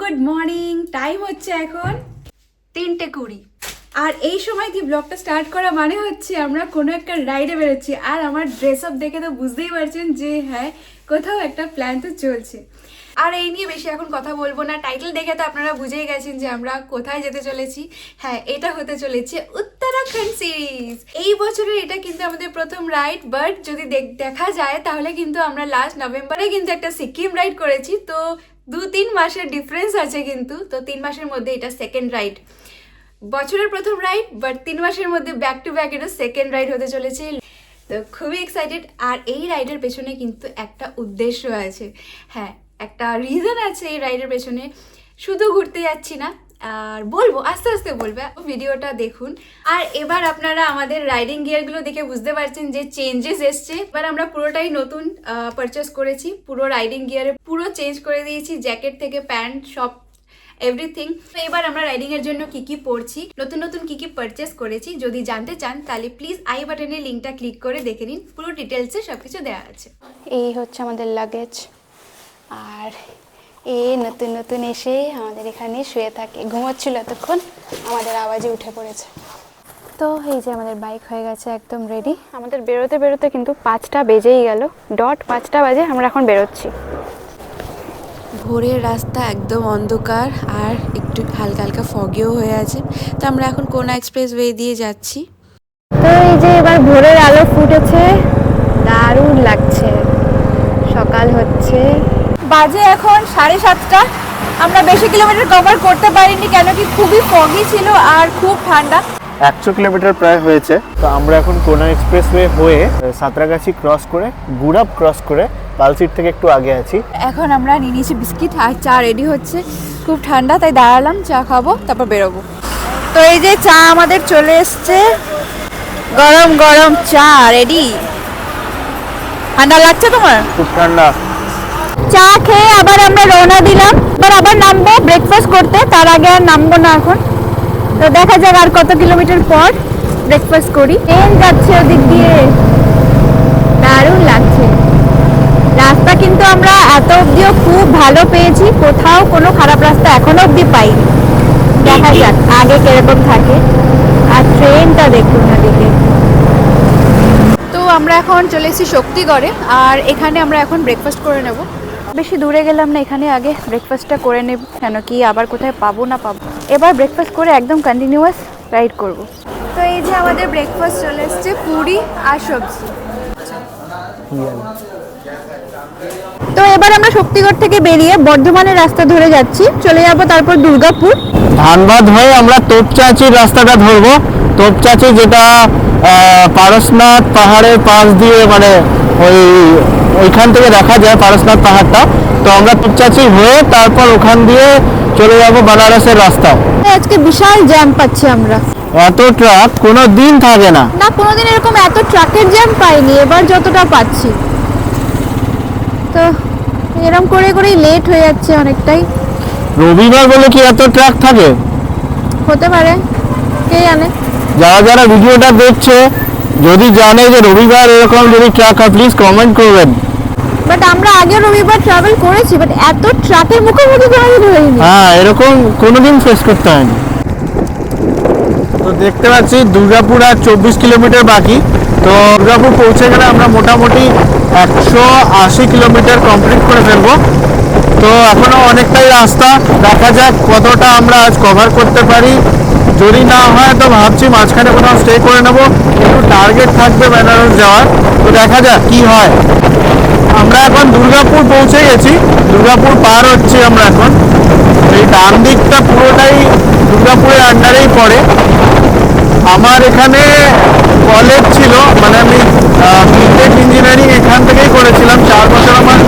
Good morning time হচ্ছে এখন তিনটে কুড়ি। আর এই সময় কি ব্লগটা স্টার্ট করা মানে হচ্ছে আমরা কোনো একটা রাইডে বেরোচ্ছি। আর আমার ড্রেস আপ দেখে তো বুঝতেই পারছেন যে হ্যাঁ কোথাও একটা প্ল্যান তো চলছে। আর এই নিয়ে বেশি এখন কথা বলব না। টাইটেল দেখে তো আপনারা বুঝেই গেছেন যে আমরা কোথায় যেতে চলেছি। হ্যাঁ এটা হতে চলেছে উত্তরাখণ্ড সিরিজ এই বছরের এটা কিন্তু আমাদের প্রথম রাইড বাট যদি দেখ- যায়, তাহলে কিন্তু আমরা লাস্ট নভেম্বরে কিন্তু একটা সিকিম রাইড করেছি। তো দু তিন মাসের ডিফারেন্স আছে কিন্তু। তো তিন মাসের মধ্যে এটা সেকেন্ড রাইড বছরের প্রথম রাইড বাট তিন মাসের মধ্যে ব্যাক টু ব্যাক এটা সেকেন্ড রাইড হতে চলেছে। তো খুবই এক্সাইটেড আর এই রাইডের পেছনে কিন্তু একটা উদ্দেশ্য আছে। হ্যাঁ একটা রিজন আছে এই রাইডের পেছনে। শুধু ঘুরতে যাচ্ছি না, আর বলব, আস্তে আস্তে বলবে, ভিডিওটা দেখুন। আর এবার আপনারা আমাদের রাইডিং গিয়ারগুলো দেখে বুঝতে পারছেন যে চেঞ্জেস এসছে। এবার আমরা পুরোটাই নতুন পারচেস করেছি। পুরো রাইডিং গিয়ারে পুরো চেঞ্জ করে দিয়েছি। জ্যাকেট থেকে প্যান্ট সব এভরিথিং। তো এবার আমরা রাইডিং এর জন্য কি কি পড়ছি নতুন নতুন কি কি পারচেস করেছি, যদি জানতে চান তাহলে প্লিজ আই বাটনের লিঙ্কটা ক্লিক করে দেখে নিন, পুরো ডিটেলসে সবকিছু দেওয়া আছে। এই হচ্ছে আমাদের লাগেজ আর এ নতুন নতুন এসে আমাদের এখানে শুয়ে থাকে, ঘুমোচ্ছিল এতক্ষণ, আমাদের আওয়াজে উঠে পড়েছে। তো এই যে আমাদের বাইক হয়ে গেছে একদম রেডি আমাদের বেরোতে বেরোতে কিন্তু পাঁচটা বেজেই গেল ডট পাঁচটা বাজে আমরা এখন বেরোচ্ছি। ভোরের রাস্তা একদম অন্ধকার আর একটু হালকা হালকা ফগেও হয়ে আছে। তো আমরা এখন কোনা এক্সপ্রেস ওয়ে দিয়ে যাচ্ছি? তো এই যে এবার ভোরের আলো ফুটেছে দারুণ লাগছে। সকাল হচ্ছে। বাজে এখন সাড়ে সাতটা। আমরা বেশি কিলোমিটার কভার করতে পারিনি কেন কি খুবই ফগি ছিল আর খুব ঠান্ডা। একশো কিলোমিটার প্রায় হয়েছে। তো আমরা এখন কোনা এক্সপ্রেসওয়ে হয়ে সাঁতরাগাছি ক্রস করে গুড়াপ ক্রস করে পালসিট থেকে একটু আগে আছি। এখন আমরা নিয়ে নিয়েছি বিস্কিট আর চা রেডি হচ্ছে। খুব ঠান্ডা তাই দাঁড়ালাম চা খাব তারপর বেরোবো। তো এই যে চা আমাদের চলে এসছে। গরম গরম চা রেডি ঠান্ডা লাগছে তোমার? খুব ঠান্ডা। চা খেয়ে আবার আমরা রওনা দিলাম। এবার আবার নামবো ব্রেকফাস্ট করতে তার আগে আর নামবো না এখন। তো দেখা যাক আর কত কিলোমিটার পর ব্রেকফাস্ট করি। ট্রেন যাচ্ছে ওদিক দিয়ে। দারুণ লাগছে। রাস্তা কিন্তু আমরা এত অবধিও খুব ভালো পেয়েছি কোথাও কোনো খারাপ রাস্তা এখনও অবধি পাইনি। দেখা যাক আগে কীরকম থাকে। আর ট্রেনটা দেখুন ওদিকে। তো আমরা এখন চলে এসেছি শক্তিগড়ে আর এখানে আমরা এখন ব্রেকফাস্ট করে নেব। বেশি দূরে গেলাম না, এখানে আগে ব্রেকফাস্টটা করে নেব, কেন কি আবার কোথায় পাবো না পাবো। এবার ব্রেকফাস্ট করে একদম কন্টিনিউয়াস রাইড করব। তো এই যে আমাদের ব্রেকফাস্ট চলে এসছে, পুরি আর সবজি। তো এবার আমরা শক্তিগড় থেকে বেরিয়ে বর্ধমানের রাস্তা ধরে যাচ্ছি। চলে যাব তারপর দুর্গাপুর। ধানবাদ হয়ে আমরা তোপচাচির রাস্তাটা ধরবো। তোপচাচি যেটা আহ, পারসনাথ পাহাড়ের পাশ দিয়ে মানে ওই ওইখান থেকে দেখা যায় পারসনাথ পাহাড়টা। তো আমরা তোপচাচি হয়ে তারপর ওখান দিয়ে চলে যাব বানারসের রাস্তা আজকে বিশাল জ্যাম পাচ্ছি আমরা। এত ট্রাক কোনো দিন থাকে না। না কোনোদিন এরকম এত ট্রাকের জ্যাম পাইনি এবার যতটা পাচ্ছি। তো এরকম করে করেই লেট হয়ে যাচ্ছে অনেকটাই। রবিবার বলে কি এত ট্রাক থাকে? হতে পারে কে জানে? যারা যারা ভিডিওটা দেখছে যদি জানে যে রবিবার এরকম যদি ট্রাক হয় প্লিজ কমেন্ট করবেন। বাট আমরা আগে রবিবার ট্রাভেল করেছি বাট এত ট্রাকের মুখোমুখি কোনোদিন হয়নি। হ্যাঁ এরকম কোনোদিন ফেস করতে হয়নি। তো দেখতে পাচ্ছি দুর্গাপুর আর চব্বিশ কিলোমিটার বাকি। তো দুর্গাপুর পৌঁছে গেলে আমরা মোটামুটি একশো আশি কিলোমিটার কমপ্লিট করে ফেলব। তো এখনও অনেকটাই রাস্তা। দেখা যাক কতটা আমরা আজ কভার করতে পারি। যদি না হয়, তো ভাবছি মাঝখানে কোথাও স্টে করে নেব। একটু টার্গেট থাকবে বেনারস যাওয়ার। তো দেখা যাক কি হয়। আমরা এখন দুর্গাপুর পৌঁছে গেছি। দুর্গাপুর পার হচ্ছি আমরা এখন। এই ডান দিকটা পুরোটাই দুর্গাপুরের আন্ডারেই পড়ে। আমার এখানে কলেজ ছিল। মানে আমি বিটেক ইঞ্জিনিয়ারিং এখান থেকেই করেছিলাম। চার বছর আমার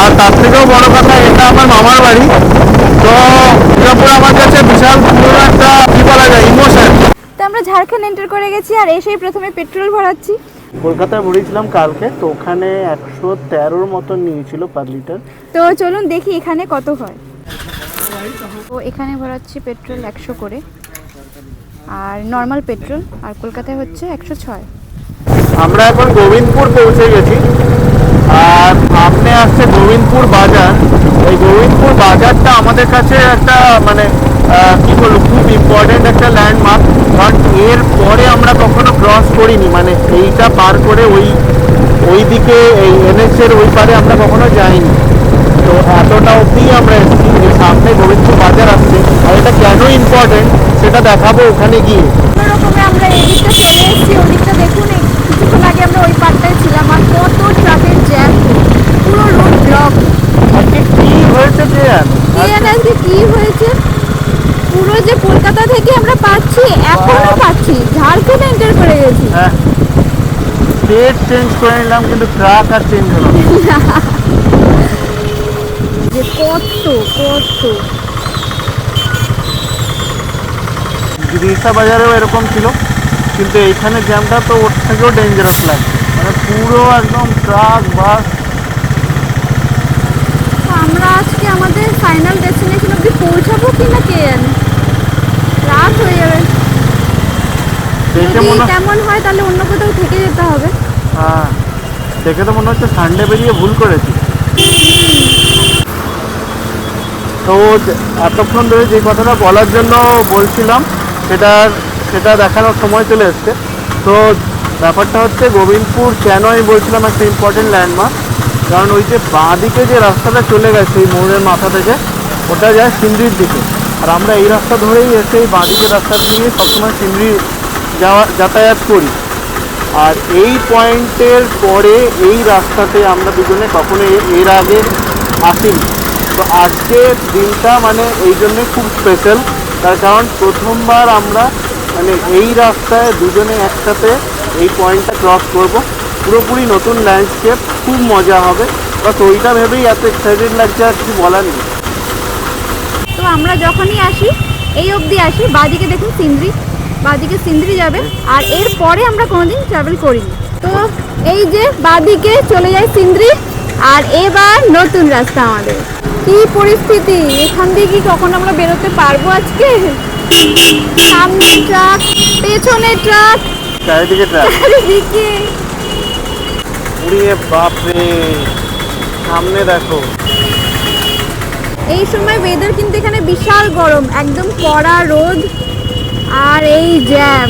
আর তার থেকেও বড় কথা এটা আমার মামার বাড়ি। তো দুর্গাপুর আমার কাছে বিশাল পুরো একটা কি বলা যায় ইমোশন তো আমরা ঝাড়খণ্ড এন্টার করে গেছি আর এসেই প্রথমে পেট্রোল ভরাচ্ছি। কলকাতায় ভরেছিলাম কালকে তো ওখানে একশো তেরোর মতন নিয়েছিল পার লিটার। তো চলুন দেখি এখানে কত হয়। তো এখানে ভরাচ্ছি পেট্রোল একশো করে আর নর্মাল পেট্রোল আর কলকাতায় হচ্ছে একশো ছয়। আমরা এখন গোবিন্দপুর পৌঁছে গেছি। আর সামনে আসছে গোবিন্দপুর বাজার। এই গোবিন্দপুর বাজারটা আমাদের কাছে একটা মানে কি বলব, খুব ইম্পর্টেন্ট একটা ল্যান্ডমার্ক কারণ এর পরে আমরা কখনো ক্রস করিনি। মানে এইটা পার করে ওই ওই দিকে এই এর ওই পারে আমরা কখনো যাইনি। তো এতটা অবধি আমরা এসেছি এই সামনে গোবিন্দপুর বাজার আসছে। আর এটা কেন ইম্পর্টেন্ট সেটা দেখাবো ওখানে গিয়ে। আমরা এই দিকটা চলে এসেছি ওই দিকটা দেখুন কিছুক্ষণ আগে আমরা ওই পার্টটায় ছিলাম। আর কত আজকে কি হয়েছে যে আজকে কি হয়েছে? পুরো যে কলকাতা থেকে আমরা পাচ্ছি এখনও পাচ্ছি। ঝাড়খণ্ড এন্টার করে গেছি। হ্যাঁ। স্টেট চেঞ্জ করে নিলাম কিন্তু ট্রাক আর চেঞ্জ হলো যে কত কত। গিরিসা বাজারেও এরকম ছিল কিন্তু এইখানে জ্যামটা তো ওর থেকেও ডেঞ্জারাস লাগে মানে পুরো একদম ট্রাক বাস তো আমরা আজকে আমাদের ফাইনাল ডেস্টিনেশন অব্দি পৌঁছাবো কি না কে জানে? রাত হয়ে যাবে। দেখে যদি মনে তেমন হয় তাহলে অন্য কোথাও থেকে যেতে হবে। হ্যাঁ দেখে তো মনে হচ্ছে সানডে বেরিয়ে ভুল করেছি। তো এতক্ষণ ধরে যে কথাটা বলার জন্য বলছিলাম সেটা সেটা দেখানোর সময় চলে এসছে। তো ব্যাপারটা হচ্ছে গোবিন্দপুর কেন আমি বলছিলাম একটা ইম্পর্টেন্ট ল্যান্ডমার্ক কারণ ওই যে বাঁ দিকে যে রাস্তাটা চলে গেছে এই মোড়ের মাথা থেকে, ওটা যায় সিন্দ্রির দিকে। আর আমরা এই রাস্তা ধরেই এসে এই বাঁ দিকের রাস্তা দিয়ে সবসময় সিন্দ্রি যাওয়া, যাতায়াত করি। আর এই পয়েন্টের পরে এই রাস্তাতে আমরা দুজনে কখনো এর আগে আসিনি। তো আজকের দিনটা মানে এই জন্যে খুব স্পেশাল তার কারণ প্রথমবার আমরা মানে এই রাস্তায় দুজনে একসাথে এই পয়েন্টটা ক্রস করব। পুরোপুরি নতুন ল্যান্ডস্কেপ খুব মজা হবে। বাস ওইটা ভেবেই এত এক্সাইটেড লাগছে আর কিছু বলার নেই। তো আমরা যখনই আসি এই অবধি আসি বাদিকে দেখুন সিন্দ্রি। বাদিকে সিন্দ্রি যাবে আর এর পরে আমরা কোনোদিন ট্রাভেল করিনি। তো এই যে বাদিকে চলে যায় সিন্দ্রি আর এবার নতুন রাস্তা আমাদের। কি পরিস্থিতি? এখান দিয়ে কি কখন আমরা বেরোতে পারব আজকে? সামনে ট্রাক পেছনে ট্রাক। চারিদিকে ট্র্যাক চারিদিকে। উড়িয়ে বাপরে। সামনে দেখো। এই সময় ওয়েদার কিন্তু এখানে বিশাল গরম, একদম কড়া রোদ আর এই জ্যাম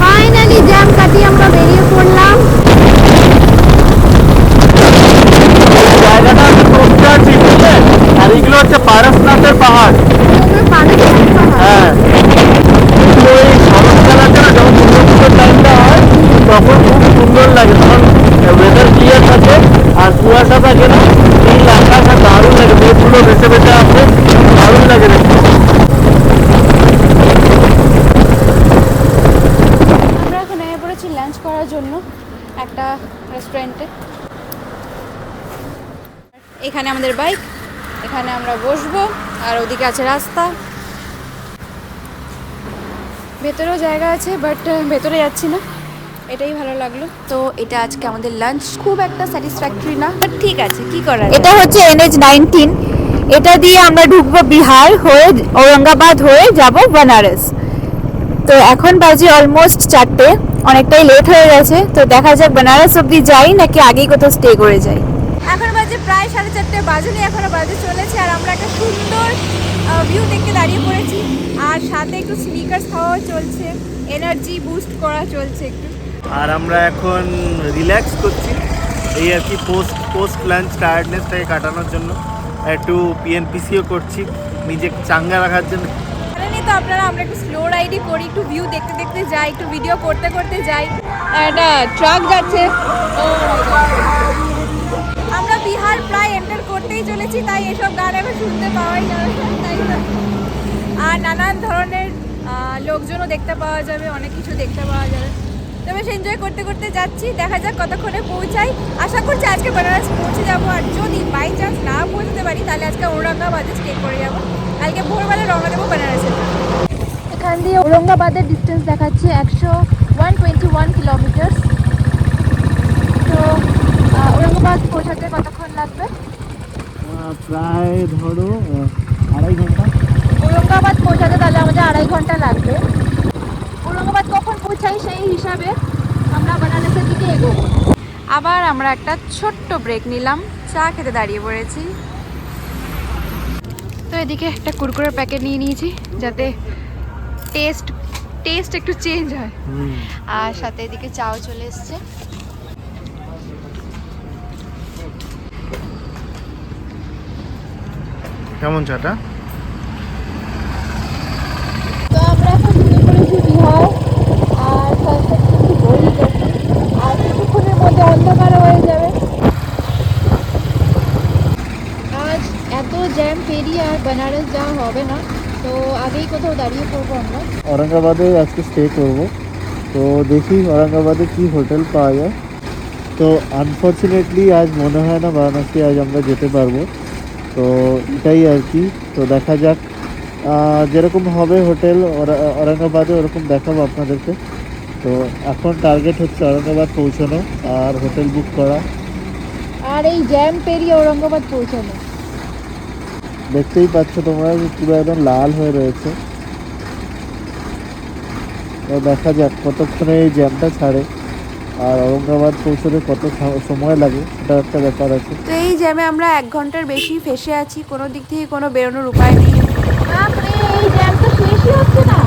ফাইনালি জ্যাম কাটিয়ে আমরা বেরিয়ে পড়লাম জায়গাটা আমি পৌঁছে আছি বুঝলে আর এগুলো হচ্ছে পারসনাথের পাহাড় ওগুলো পানি খেতে পাহাড়। হ্যাঁ তো এই শরৎকাল আছে না যখন সুন্দর সুন্দর টাইমটা হয় তখন খুব সুন্দর লাগে তখন ওয়েদার ক্লিয়ার থাকে আর কুয়াশা থাকে না নীল আকাশ আর দারুণ লাগে মেঘগুলো ভেসে ভেসে আসে দারুণ লাগে দেখতে আমরা এখন নেমে পড়েছি লাঞ্চ করার জন্য একটা রেস্টুরেন্টে এখানে আমাদের বাইক এখানে আমরা বসবো, আর ওদিকে আছে রাস্তা। ভেতরেও জায়গা আছে বাট ভেতরে যাচ্ছি না। এটাই ভালো লাগল। তো এটা আজকে আমাদের লাঞ্চ খুব একটা স্যাটিসফ্যাক্টরি না বাট ঠিক আছে, কি করার? এটা হচ্ছে এনএইচ নাইনটিন এটা দিয়ে আমরা ঢুকবো বিহার হয়ে ঔরঙ্গাবাদ হয়ে যাব বেনারস তো এখন বাজে অলমোস্ট চারটে। অনেকটাই লেট হয়ে গেছে তো দেখা যাক বেনারস অব্দি যাই নাকি আগেই কোথাও স্টে করে যাই। এখন বাজে প্রায় সাড়ে চারটে বাজেনি এখনও বাজে চলেছে আর আমরা একটা সুন্দর ভিউ দেখতে দাঁড়িয়ে পড়েছি। আর সাথে একটু স্নিকার্স খাওয়া চলছে এনার্জি বুস্ট করা চলছে একটু। আর আমরা এখন রিল্যাক্স করছি এই আর কি পোস্ট পোস্ট লাঞ্চ টায়ার্ডনেসটাকে কাটানোর জন্য। একটু পিএনপিসিও করছি নিজে চাঙ্গা রাখার জন্য। তো আপনারা, আমরা একটু স্লো রাইডই করি একটু ভিউ দেখতে দেখতে যাই, একটু ভিডিও করতে করতে যাই। একটা ট্রাক যাচ্ছে। আমরা বিহার প্রায় এন্টার করতেই চলেছি, তাই এসব গান এখন শুনতে পাওয়াই যাবে তাই? আর নানান ধরনের লোকজনও দেখতে পাওয়া যাবে, অনেক কিছু দেখতে পাওয়া যাবে। তো বেশ এনজয় করতে করতে যাচ্ছি, দেখা যাক কতক্ষণে পৌঁছাই। আশা করছি আজকে বেনারস পৌঁছে যাব, আর যদি বাই চান্স না পৌঁছতে পারি, তাহলে আজকে ঔরঙ্গাবাদে স্টে করে যাব। কালকে ভোরবেলা রওনা দেবো বেনারসের জন্য। এখান দিয়ে ঔরঙ্গাবাদের ডিস্টেন্স দেখাচ্ছে একশো ওয়ান টোয়েন্টি ওয়ান কিলোমিটার তো ঔরঙ্গাবাদ পৌঁছাতে কতক্ষণ লাগবে? প্রায় ধরো আড়াই ঘণ্টা। ঔরঙ্গাবাদ পৌঁছাতে তাহলে আমাদের আড়াই ঘণ্টা লাগবে। ঔরঙ্গাবাদ কখন পৌঁছাই সেই হিসাবে আমরা বেনারসের দিকে এগোবো। আবার আমরা একটা ছোট্ট ব্রেক নিলাম। চা খেতে দাঁড়িয়ে পড়েছি। তো এদিকে একটা কুরকুরের প্যাকেট নিয়ে নিয়েছি যাতে টেস্ট টেস্ট একটু চেঞ্জ হয়। আর সাথে এদিকে চাও চলে এসছে। কেমন চাটা? औरंगाबाद आज के स्टे करब तो देखी औरंगाबाद की होटेल पा जाए तो अनफर्चुनेटलि आज मन है ना वाराणसी आज हमें जो पब तो यही तो देखा जा जे रखम होटेल औरंगाबाद और रखम देखा अपन के तो एन टार्गेट हम औरंगाबाद पोछानो और होटेल बुक करा। और जैम पेड़ औरंगाबाद पोछानो দেখতেই পাচ্ছ তোমরা যে পুরো একদম লাল হয়ে রয়েছে। তো দেখা যাক কতক্ষণে এই জ্যামটা ছাড়ে আর ঔরঙ্গাবাদ পৌঁছতে কত সময় লাগে সেটা একটা ব্যাপার আছে। তো এই জ্যামে আমরা এক ঘণ্টার বেশি ফেসে আছি কোনো দিক থেকে কোনো বেরোনোর উপায় নেই। বাপরে এই জ্যাম তো শেষই হচ্ছে না।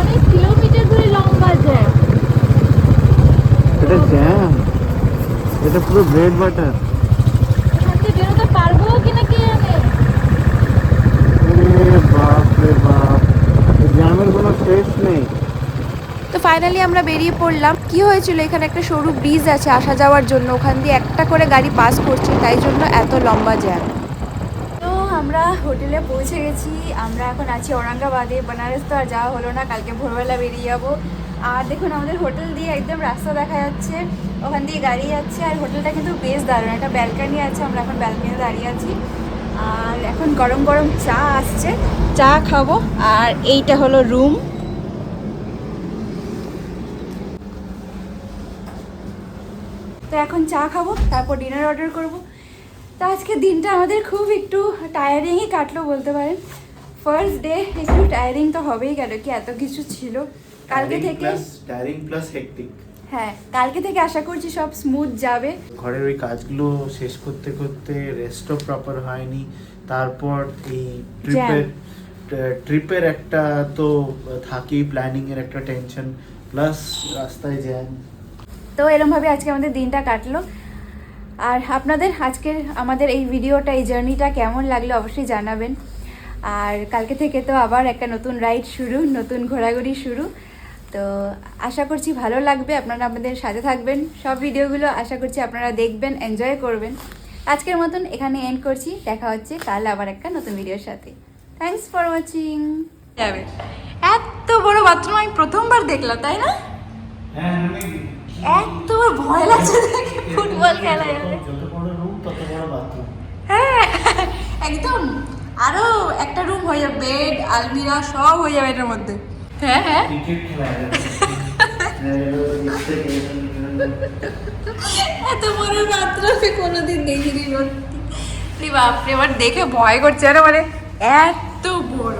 অনেক কিলোমিটার ধরে লম্বা জ্যাম। এটা জ্যাম? এটা পুরো ব্রেড বাটার এখান থেকে বেরোতে পারব কিনা কে জানে বাপ রে বাপ তো ফাইনালি আমরা বেরিয়ে পড়লাম। কি হয়েছিল? এখানে একটা সরু ব্রিজ আছে আসা যাওয়ার জন্য। ওখান দিয়ে একটা করে গাড়ি পাস করছে, তাই জন্য এত লম্বা জ্যাম তো আমরা হোটেলে পৌঁছে গেছি। আমরা এখন আছি ঔরঙ্গাবাদে। বেনারস তো আর যাওয়া হলো না। কালকে ভোরবেলা বেরিয়ে যাব। আর দেখুন, আমাদের হোটেল দিয়ে একদম রাস্তা দেখা যাচ্ছে। ওখান দিয়ে গাড়ি যাচ্ছে। আর হোটেলটা কিন্তু বেশ দারুণ। একটা ব্যালকানি আছে। আমরা এখন ব্যালকানিতে দাঁড়িয়ে আছি। আর এখন গরম গরম চা আসছে। চা খাব আর এইটা হলো রুম। তো এখন চা খাব তারপর ডিনার অর্ডার করব। তো আজকে দিনটা আমাদের খুব একটু টায়ারিংই কাটলো বলতে পারেন। ফার্স্ট ডে একটু টায়ারিং তো হবেই গেল কি এত কিছু ছিল। কালকে থেকে টায়ারিং প্লাস হেক্টিক হ্যাঁ কালকে থেকে আশা করছি সব স্মুথ যাবে। ঘরের ওই কাজগুলো শেষ করতে করতে রেস্টও প্রপার হয়নি। তারপর এই ট্রিপের ট্রিপের একটা তো থাকেই প্ল্যানিং এর একটা টেনশন প্লাস রাস্তায় জ্যাম তো এরমভাবে আজকে আমাদের দিনটা কাটলো। আর আপনাদের আজকের আমাদের এই ভিডিওটা এই জার্নিটা কেমন লাগল অবশ্যই জানাবেন। আর কালকে থেকে তো আবার একটা নতুন রাইড শুরু, নতুন ঘোরাঘুরি শুরু। তো আশা করছি ভালো লাগবে, আপনারা আমাদের সাথে থাকবেন। সব ভিডিওগুলো আশা করছি আপনারা দেখবেন এনজয় করবেন। আজকের মতন এখানে এন্ড করছি, দেখা হচ্ছে কাল আবার একটা নতুন ভিডিওর সাথে। থ্যাংকস ফর ওয়াচিং যাবে এত বড় বাথরুম আমি প্রথমবার দেখলাম তাই না? হ্যাঁ মানে এত ভয় লাগছে দেখে ফুটবল খেলা যাবে যত বড় রুম তত বড় বাথরুম হ্যাঁ একদম। আরও একটা রুম হয়ে যাবে বেড আলমিরা সব হয়ে যাবে এটার মধ্যে। হ্যাঁ হ্যাঁ। এত বড় আমি কোনোদিন দেখিনি সত্যি। বাপরে এবার দেখে ভয় করছে আরে মানে। এত বড়